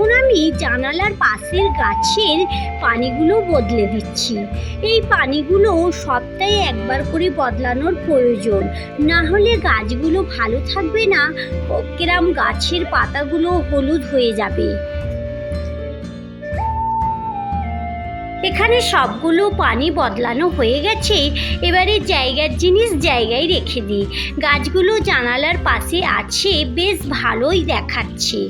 এখন আমি জানালার পাশের গাছের পানিগুলো বদলে দিচ্ছি। এই পানিগুলো সপ্তাহে একবার করে বদলানোর প্রয়োজন। না হলে গাছগুলো ভালো থাকবে না, কেরাম গাছের পাতাগুলো হলুদ হয়ে যাবে। এখানে সবগুলো পানি বদলানো হয়ে গেছে। এবারে জায়গার জিনিস জায়গায় রেখে দিই। গাছগুলো জানালার পাশে আছে, বেশ ভালোই দেখাচ্ছে।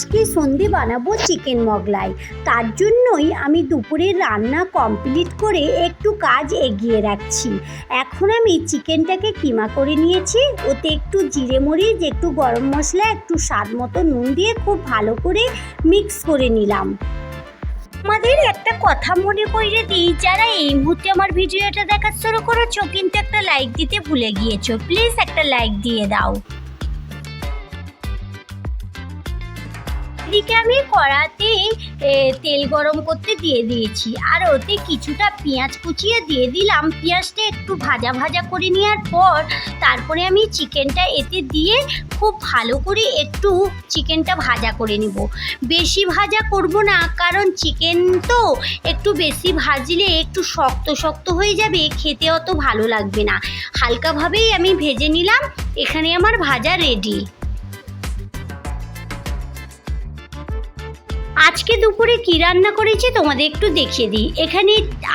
আজকে সন্ধে বানাবো চিকেন মগলাই। তার জন্যই আমি দুপুরের রান্না কমপ্লিট করে একটু কাজ এগিয়ে রাখছি। এখন আমি চিকেনটাকে কিমা করে নিয়েছি, ওতে একটু জিরে মরিচ, একটু গরম মশলা, একটু স্বাদ মতো নুন দিয়ে খুব ভালো করে মিক্স করে নিলাম। আমাদের একটা কথা মনে করিয়ে দিই যারা এই মুহূর্তে আমার ভিডিওটা দেখা শুরু করেছ, কিন্তু একটা লাইক দিতে ভুলে গিয়েছো প্লিজ একটা লাইক দিয়ে দাও। এদিকে আমি কড়াতে তেল গরম করতে দিয়ে দিয়েছি। আর ওতে কিছুটা পেঁয়াজ কুচিয়ে দিয়ে দিলাম। পেঁয়াজটা একটু ভাজা ভাজা করে নেওয়ার পর, তারপরে আমি চিকেনটা এতে দিয়ে খুব ভালো করে একটু চিকেনটা ভাজা করে নেব। বেশি ভাজা করব না, কারণ চিকেন তো একটু বেশি ভাজলে একটু শক্ত শক্ত হয়ে যাবে, খেতে অত ভালো লাগবে না। হালকাভাবেই আমি ভেজে নিলাম। এখানে আমার ভাজা রেডি আজকে দুপুরে কি রান্না করেছি তোমাদের একটু দেখিয়ে দিই। এখানে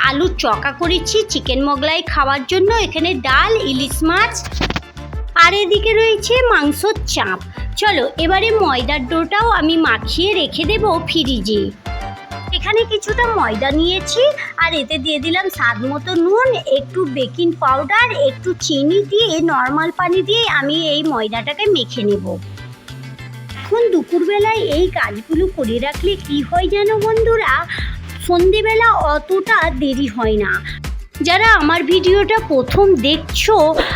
আলুর চকা করেছি, চিকেন মোগলাই খাওয়ার জন্য, এখানে ডাল, ইলিশ মাছ, আর এদিকে রয়েছে মাংসর চাপ। চলো, এবারে ময়দার ডোটাও আমি মাখিয়ে রেখে দেবো ফ্রিজে। এখানে কিছুটা ময়দা নিয়েছি, আর এতে দিয়ে দিলাম স্বাদ মতো নুন, একটু বেকিং পাউডার, একটু চিনি দিয়ে, নর্মাল পানি দিয়ে আমি এই ময়দাটাকে মেখে নেব। এখন দুপুরবেলায় এই কাজগুলো করে রাখলে কি হয় যেন বন্ধুরা? সন্ধেবেলা অতটা দেরি হয় না। যারা আমার ভিডিওটা প্রথম দেখছ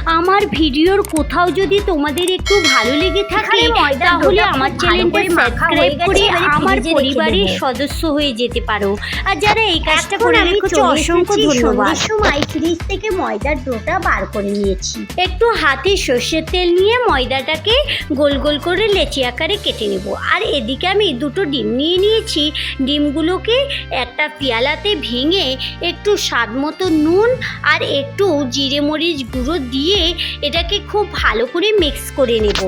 আমার ভিডিওর কোথাও যদি তোমাদের একটু ভালো লেগে থাকে তাহলে আমার চ্যানেলটা করে সাবস্ক্রাইব করে আমার পরিবারের সদস্য হয়ে যেতে পারো। আর যারা এই কাজটা করে আমি রেখেছো অসংখ্য ধন্যবাদ। সময় ফ্রিজ থেকে ময়দার ডোটা বার করে নিয়েছি। একটু হাতে সর্ষের তেল নিয়ে ময়দাটাকে গোল গোল করে লেচি আকারে কেটে নেব। আর এদিকে আমি দুটো ডিম নিয়ে নিয়েছি। ডিমগুলোকে একটা পেয়ালাতে ভেঙে একটু স্বাদ মতো নুন আর একটু জিরে মরিচ গুঁড়ো দিয়ে এটাকে খুব ভালো করে মিক্স করে নেব।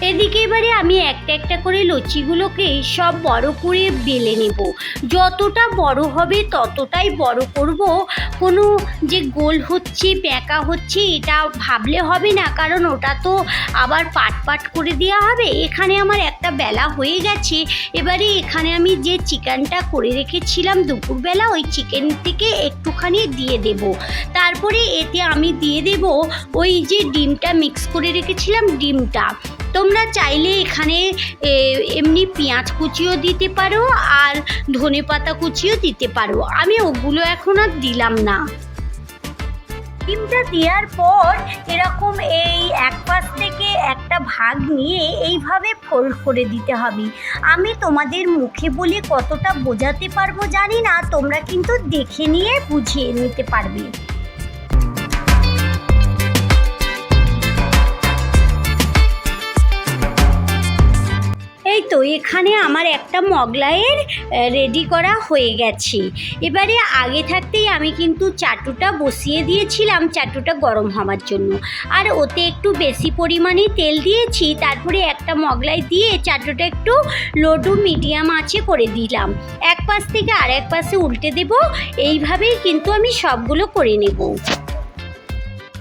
এদিকে এবারে আমি একটা একটা করে লুচিগুলোকে সব বড় করে বেলে নেব। যতটা বড় হবে ততটাই বড় করব। কোনো যে গোল হচ্ছে প্যাঁকা হচ্ছে, এটা ভাবলে হবে না, কারণ ওটা তো আবার পাট পাট করে দেওয়া হবে। এখানে আমার একটা বেলা হয়ে গেছে। এবারে এখানে আমি যে চিকেনটা করে রেখেছিলাম দুপুরবেলা, ওই চিকেন থেকে একটুখানি দিয়ে দেব। তারপরে এতে আমি দিয়ে দেব ওই যে ডিমটা মিক্স করে রেখেছিলাম ডিমটা। তোমরা চাইলে এখানে এমনি পেঁয়াজ কুচিও দিতে পারো আর ধনে পাতা কুচিও দিতে পারো। আমি ওগুলো এখন আর দিলাম না। ডিমটা দেওয়ার পর এরকম এই এক পাশ থেকে একটা ভাগ নিয়ে এইভাবে ফোল্ড করে দিতে হবে। আমি তোমাদের মুখে বলে কতটা বোঝাতে পারব জানি না, তোমরা কিন্তু দেখে নিয়ে বুঝিয়ে নিতে পারবে। তো এখানে আমার একটা মগলাইয়ের রেডি করা হয়ে গেছে। এবারে আগে থাকতেই আমি কিন্তু চাটুটা বসিয়ে দিয়েছিলাম, চাটুটা গরম হওয়ার জন্য। আর ওতে একটু বেশি পরিমাণে তেল দিয়েছি, তারপরে একটা মগলাই দিয়ে চাটুটা একটু লো টু মিডিয়াম আঁচে করে দিলাম। এক পাশ থেকে আর এক পাশে উল্টে দেব, এইভাবেই কিন্তু আমি সবগুলো করে নেব।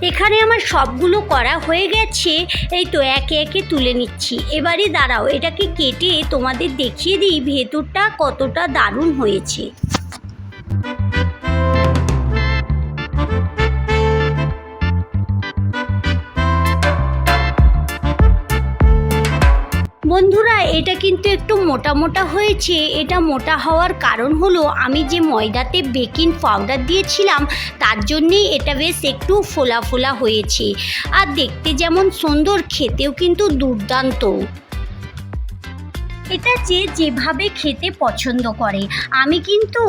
এখানে আমার সবগুলো করা হয়ে গেছে। এই তো একে একে তুলে নিচ্ছি। এবারে দাঁড়াও, এটাকে কেটে তোমাদের দেখিয়ে দিই ভেতরটা কতটা দারুণ হয়েছে। এটা কিন্তু একটু মোটা মোটা হয়েছে। এটা মোটা হওয়ার কারণ হলো আমি যে ময়দাতে বেকিং পাউডার দিয়েছিলাম, তার জন্যেই এটা বেশ একটু ফোলা ফোলা হয়েছে। আর দেখতে যেমন সুন্দর, খেতেও কিন্তু দুর্দান্ত। এটা যে যেভাবে খেতে পছন্দ করে। আমি কিন্তু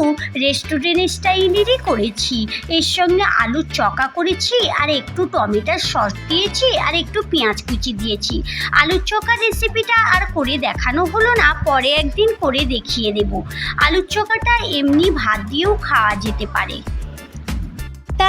রেস্টুরেন্ট স্টাইলেরই করেছি। এর সঙ্গে আলুর চকা করেছি, আর একটু টমেটোর সস দিয়েছি, আর একটু পেঁয়াজ কুচি দিয়েছি। আলুর চকা রেসিপিটা আর করে দেখানো হলো না, পরে একদিন করে দেখিয়ে দেব। আলুর চকাটা এমনি ভাত দিয়েও খাওয়া যেতে পারে।